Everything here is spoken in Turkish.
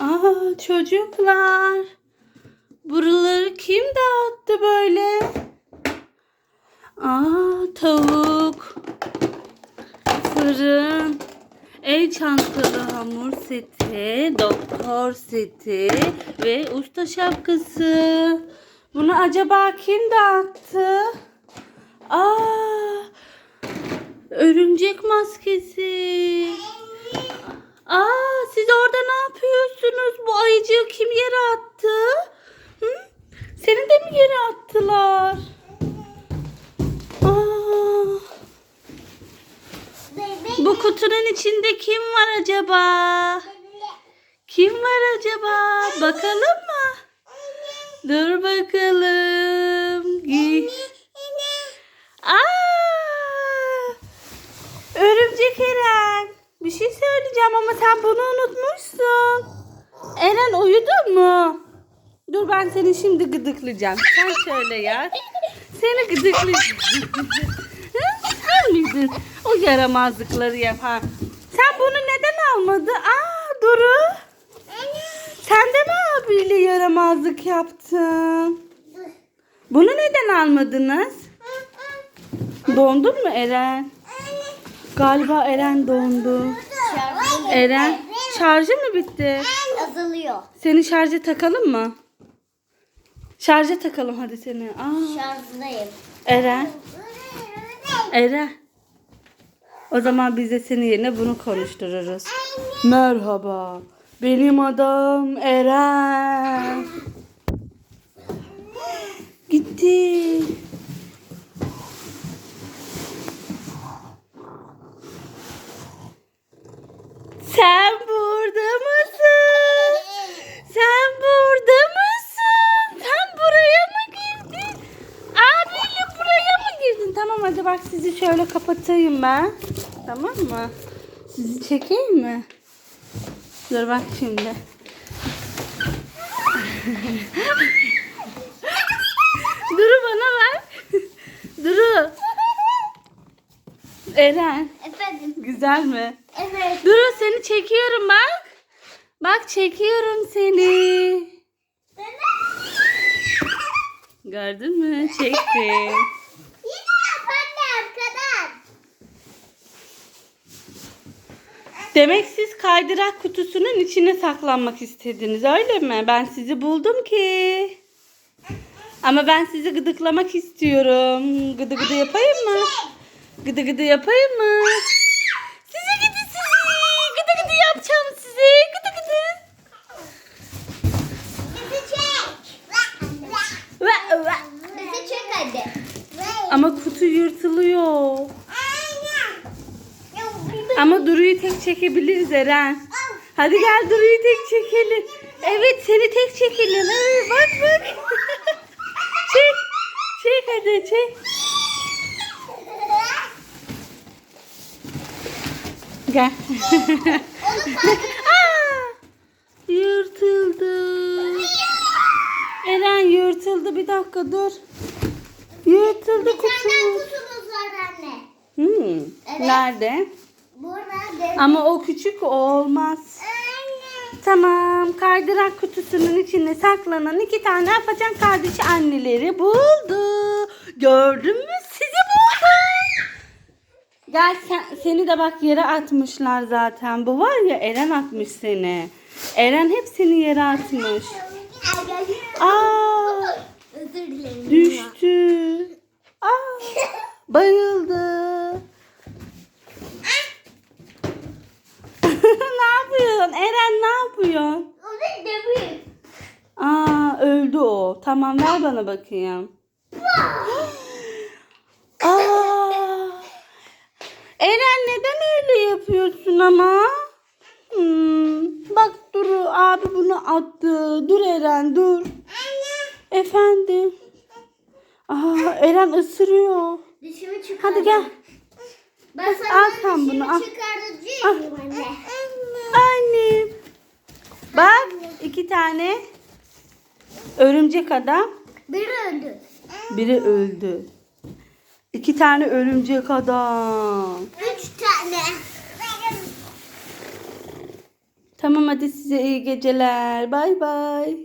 Aa çocuklar. Buraları kim dağıttı böyle? Aa tavuk. Fırın. El çantalı hamur seti, doktor seti ve usta şapkası. Bunu acaba kim dağıttı? Aa, örümcek maskesi. Aa, siz orada ne yapıyorsunuz? Bu ayıcığı kim yere attı? Hı? Seni de mi yere attılar? Bu kutunun içinde kim var acaba? Kim var acaba? Bakalım mı? Dur bakalım. Giy. Aa! Örümcek Eren. Bir şey söyleyeceğim ama sen bunu unutmuşsun. Eren uyudun mu? Dur ben seni şimdi gıdıklayacağım. Sen şöyle yat. Seni gıdıklayacağım. Sen o yaramazlıkları yapan? Sen bunu neden almadın? Aa Duru. Sen de mi abiyle yaramazlık yaptın? Bunu neden almadınız? Dondun mu Eren? Galiba Eren dondu. Eren şarjı mı bitti? Azalıyor. Seni şarja takalım mı? Şarja takalım hadi seni. Aa, Şarjdayım. Eren. Eren. O zaman biz de senin yerine bunu konuştururuz. Merhaba. Benim adım Eren. Gitti. Sen burada mısın? Sen burada mısın? Sen buraya mı girdin? Abiyle buraya mı girdin? Tamam hadi bak sizi şöyle kapatayım ben. Tamam mı? Sizi çekeyim mi? Dur bak şimdi. Duru bana ver. Duru. Eren. Efendim. Güzel mi? Evet. Duru seni çekiyorum bak. Bak çekiyorum seni. Gördün mü? Çektim. Yine ben de arkadan. Demek siz kaydırak kutusunun içine saklanmak istediniz öyle mi? Ben sizi buldum ki. Ama ben sizi gıdıklamak istiyorum. Gıdı gıdı yapayım mı? Gıdı gıdı yapayım mı? Sizi gidi sizi. Gıdı gıdı yapacağım sizi. Gıdı gıdı. Bizi çek. Bizi çek hadi. Ama kutu yırtılıyor. Ama Duru'yu tek çekebiliriz Eren. Hadi gel Duru'yu tek çekelim. Evet seni tek çekelim. Evet, bak bak. çek. Çek hadi çek. Gel. Aa, yırtıldı. Eren yırtıldı. Bir dakika dur. Yırtıldı kutumuz. kutumuz var anne. Hmm. Evet. Nerede? Ama o küçük o olmaz. Anne. Tamam. Kaydırak kutusunun içine saklanan iki tane afacan kardeşi anneleri buldu. Gördün mü? Sizi buldum. Gel sen, seni de bak yere atmışlar zaten. Bu var ya Eren atmış seni. Eren hep seni yere atmış. Aa, Özür dilerim. düştü. Aa, bayıldı. ne yapıyorsun? O da demir. Aa öldü o. Tamam ver bana bakayım. Aa. Eren neden öyle yapıyorsun ama? Hmm, bak Duru abi bunu attı. Dur Eren dur. Efendim. Aa Eren ısırıyor. Dişimi çıkardım. Hadi gel. Ben Al sana sen dişimi bunu, al. anne. Annem. İki tane örümcek adam. Bir öldü. Biri öldü. İki tane örümcek adam. Üç tane. Tamam hadi size iyi geceler. Bay bay.